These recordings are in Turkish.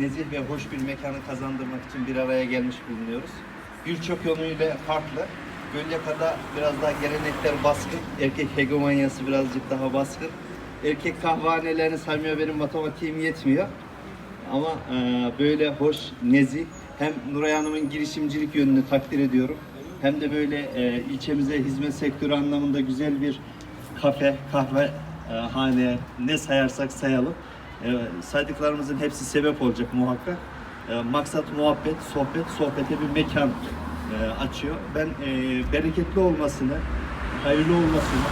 nezih ve hoş bir mekanı kazandırmak için bir araya gelmiş bulunuyoruz. Birçok yönüyle farklı. Gölyaka'da biraz daha gelenekler baskın, erkek hegemonyası birazcık daha baskın. Erkek kahvehanelerini saymaya benim matematiğim yetmiyor. Ama e, böyle hoş, nezih, hem Nuray Hanım'ın girişimcilik yönünü takdir ediyorum. Hem de böyle e, ilçemize hizmet sektörü anlamında güzel bir kafe, kahve, e, hane ne sayarsak sayalım. E, saydıklarımızın hepsi sebep olacak muhakkak. E, maksat muhabbet, sohbet, sohbete bir mekan e, açıyor. Ben e, bereketli olmasını, hayırlı olmasını,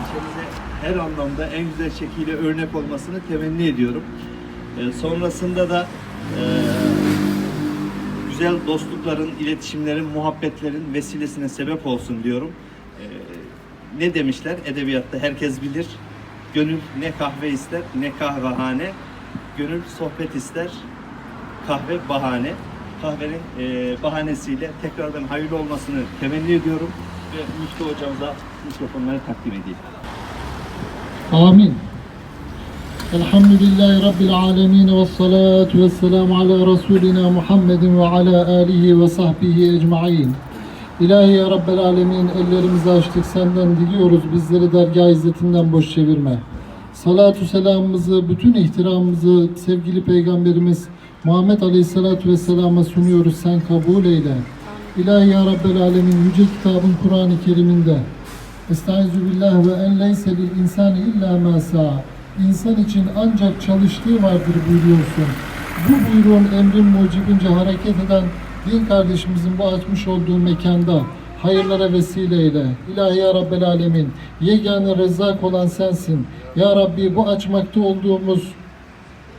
ilçemize her anlamda en güzel şekilde örnek olmasını temenni ediyorum. E, sonrasında da e, güzel dostlukların, iletişimlerin, muhabbetlerin vesilesine sebep olsun diyorum. E, ne demişler edebiyatta herkes bilir. Gönül ne kahve ister ne kahvehane. Gönül sohbet ister, kahve bahane. Kahvenin e, bahanesiyle tekrardan hayırlı olmasını temenni ediyorum. Ve Müftü hocamıza mikrofonları takdim edeyim. Amin. Elhamdülillahi Rabbil alemin ve salatu ve selamu ala Resulina Muhammedin ve ala alihi ve sahbihi ecma'in. İlahi ya Rabbel Alemin ellerimizi açtık senden diliyoruz bizleri dergah izzetinden boş çevirme. Salatu selamımızı, bütün ihtiramımızı sevgili Peygamberimiz Muhammed Aleyhisselatü Vesselam'a sunuyoruz sen kabul eyle. İlahi ya Rabbel Alemin yüce kitabın Kur'an-ı Kerim'inde Estaizu billah ve en leyse lil insani illa ma. İnsan için ancak çalıştığı vardır buyuruyorsun. Bu buyruğun emrin mucibince hareket eden din kardeşimizin bu açmış olduğu mekanda hayırlara vesile eyle. İlahi ya Rabbel Alemin, yegane rezzak olan sensin. Ya Rabbi bu açmakta olduğumuz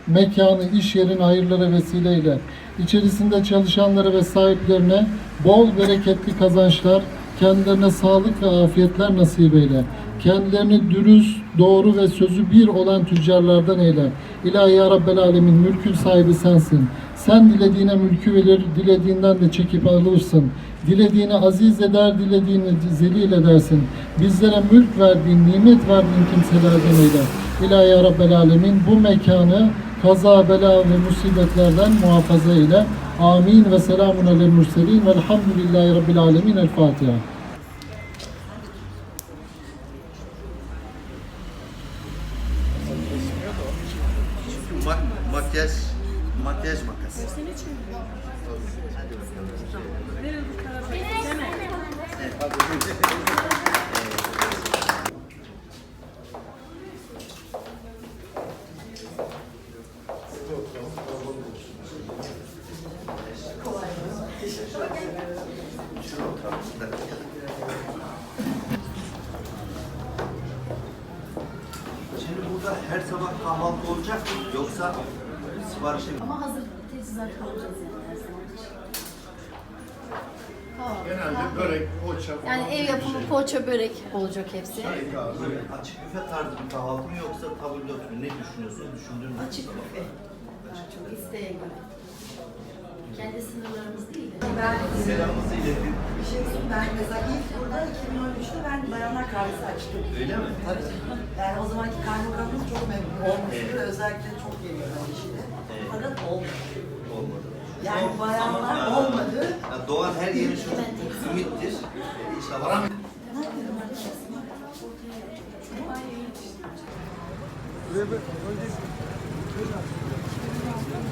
mekanı, iş yerini hayırlara vesileyle, içerisinde çalışanları ve sahiplerine bol bereketli kazançlar, kendilerine sağlık ve afiyetler nasip eyle. Kendilerini dürüst, doğru ve sözü bir olan tüccarlardan eyle. İlahi ya Rabbel Alemin, mülkün sahibi sensin. Sen dilediğine mülkü verir, dilediğinden de çekip alırsın. Dilediğini aziz eder, dilediğini zelil edersin. Bizlere mülk verdiğin, nimet verdiğin kimselerden eyle. İlahi ya Rabbel Alemin, bu mekanı kaza, bela ve musibetlerden muhafaza eyle. Amin ve selamun alel murselin velhamdülillahi rabbil alemin. El Fatiha. Ma- makyaj, makyaj makası. Hadi. Şimdi burada her sabah kahvaltı olacak mı? Yoksa siparişe mi? Ama hazır teçhizat alacağız yani her zaman. Kahvaltı, Genelde börek, poğaça falan. Yani ev yapımı poğaça börek olacak hepsi. Böyle açık büfe tarzı bir kahvaltı mı yoksa tabldot mu? Ne düşünüyorsun? Düşündün mü? Açık büfe. Daha çok isteğe göre. Kendi sınırlarımız değil de. Selamımızı iletin. Bir şey söyleyeyim, ben mesela ilk burada 2013'te ben bayanlar kahvesi açtım. Öyle mi? Tabii. Yani o zamanki kaymakamımız çok memnun olmuştu. Evet. Özellikle çok geliyorlar işine. Evet. Fakat olmadı. Olmadı. Yani Ama- bayanlar ama, e, olmadı. ya Doğan her yerin şu ümittir. İnşallah. Ümit abi, hayırlı